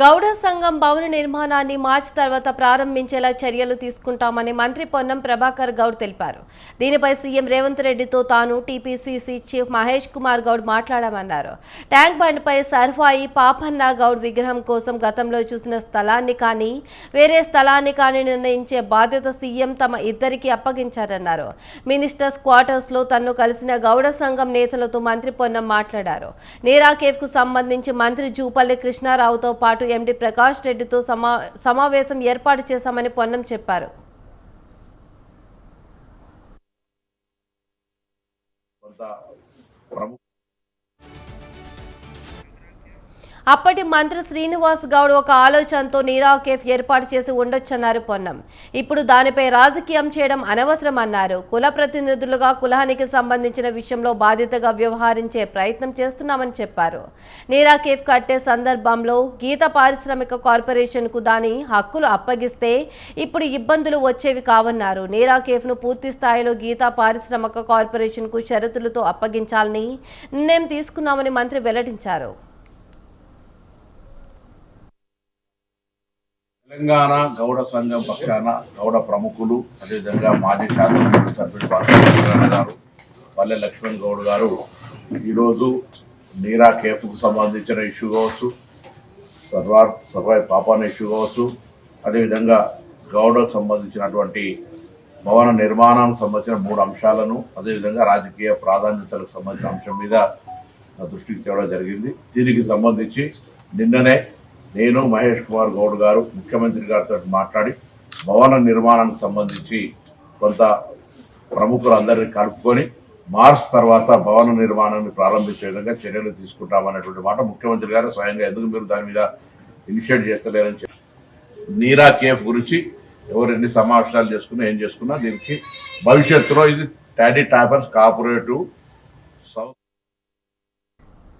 గౌడ సంఘం భవన నిర్మాణాన్ని మార్చి తర్వాత ప్రారంభించేలా చర్యలు తీసుకుంటామని మంత్రి పొన్నం ప్రభాకర్ గౌడ్ తెలిపారు. దీనిపై సీఎం రేవంత్ రెడ్డితో తాను టీపీసీసీ చీఫ్ మహేష్ కుమార్ గౌడ్ మాట్లాడామన్నారు. ట్యాంక్ బండ్పై సర్ఫాయి పాపన్న గౌడ్ విగ్రహం కోసం గతంలో చూసిన స్థలాన్ని కానీ వేరే స్థలాన్ని కానీ నిర్ణయించే బాధ్యత సీఎం తమ ఇద్దరికి అప్పగించారన్నారు. మినిస్టర్స్ క్వార్టర్స్లో తన్ను కలిసిన గౌడ సంఘం నేతలతో మంత్రి పొన్నం మాట్లాడారు. నీరా కేఫ్కు సంబంధించి మంత్రి జూపల్లి కృష్ణారావుతో పాటు ఎండి ప్రకాష్ రెడ్డితో సమా సమావేశం ఏర్పాటు చేశామని పొన్నం చెప్పారు. కొంత అప్పటి మంత్రి శ్రీనివాస్ గౌడ్ ఒక ఆలోచనతో నీరా కేఫ్ ఏర్పాటు చేసి ఉండొచ్చన్నారు పొన్నం. ఇప్పుడు దానిపై రాజకీయం చేయడం అనవసరం అన్నారు కుల ప్రతినిధులుగా కులానికి సంబంధించిన విషయంలో బాధ్యతగా వ్యవహరించే ప్రయత్నం చేస్తున్నామని చెప్పారు. నీరా కేఫ్ కట్టే సందర్భంలో గీత పారిశ్రామిక కార్పొరేషన్కు దాని హక్కులు అప్పగిస్తే ఇప్పుడు ఇబ్బందులు వచ్చేవి కావన్నారు. నీరా కేఫ్ను పూర్తి స్థాయిలో గీతా పారిశ్రామిక కార్పొరేషన్కు షరతులతో అప్పగించాలని నిర్ణయం తీసుకున్నామని మంత్రి వెల్లడించారు. తెలంగాణ గౌడ సంఘం పక్షాన గౌడ ప్రముఖులు అదేవిధంగా మాజీ శాసనసభ్యులు సభ్యుడు పార్టీ గారు పల్లె లక్ష్మణ్ గౌడ్ గారు ఈరోజు నీరా కేఫ్కు సంబంధించిన ఇష్యూ కావచ్చు సర్వార్ సర్వాయి పాపాన ఇష్యూ కావచ్చు అదేవిధంగా గౌడకు సంబంధించినటువంటి భవన నిర్మాణానికి సంబంధించిన మూడు అంశాలను అదేవిధంగా రాజకీయ ప్రాధాన్యతలకు సంబంధించిన అంశం మీద దృష్టికి తేవడం జరిగింది. దీనికి సంబంధించి నిన్ననే నేను మహేష్ కుమార్ గౌడ్ గారు ముఖ్యమంత్రి గారితో మాట్లాడి భవన నిర్మాణానికి సంబంధించి కొంత ప్రముఖులందరినీ కలుపుకొని మార్చ్ తర్వాత భవన నిర్మాణాన్ని ప్రారంభించే విధంగా చర్యలు తీసుకుంటామనేటువంటి మాట ముఖ్యమంత్రి గారు స్వయంగా ఎందుకు మీరు దాని మీద ఇనిషియేట్ చేస్తలేరని చెప్పి. నీరా కేఫ్ గురించి ఎవరు ఎన్ని సమావేశాలు చేసుకున్నా ఏం చేసుకున్నా దీనికి భవిష్యత్తులో ఇది టాడీ టాపర్స్ కాపరేటివ్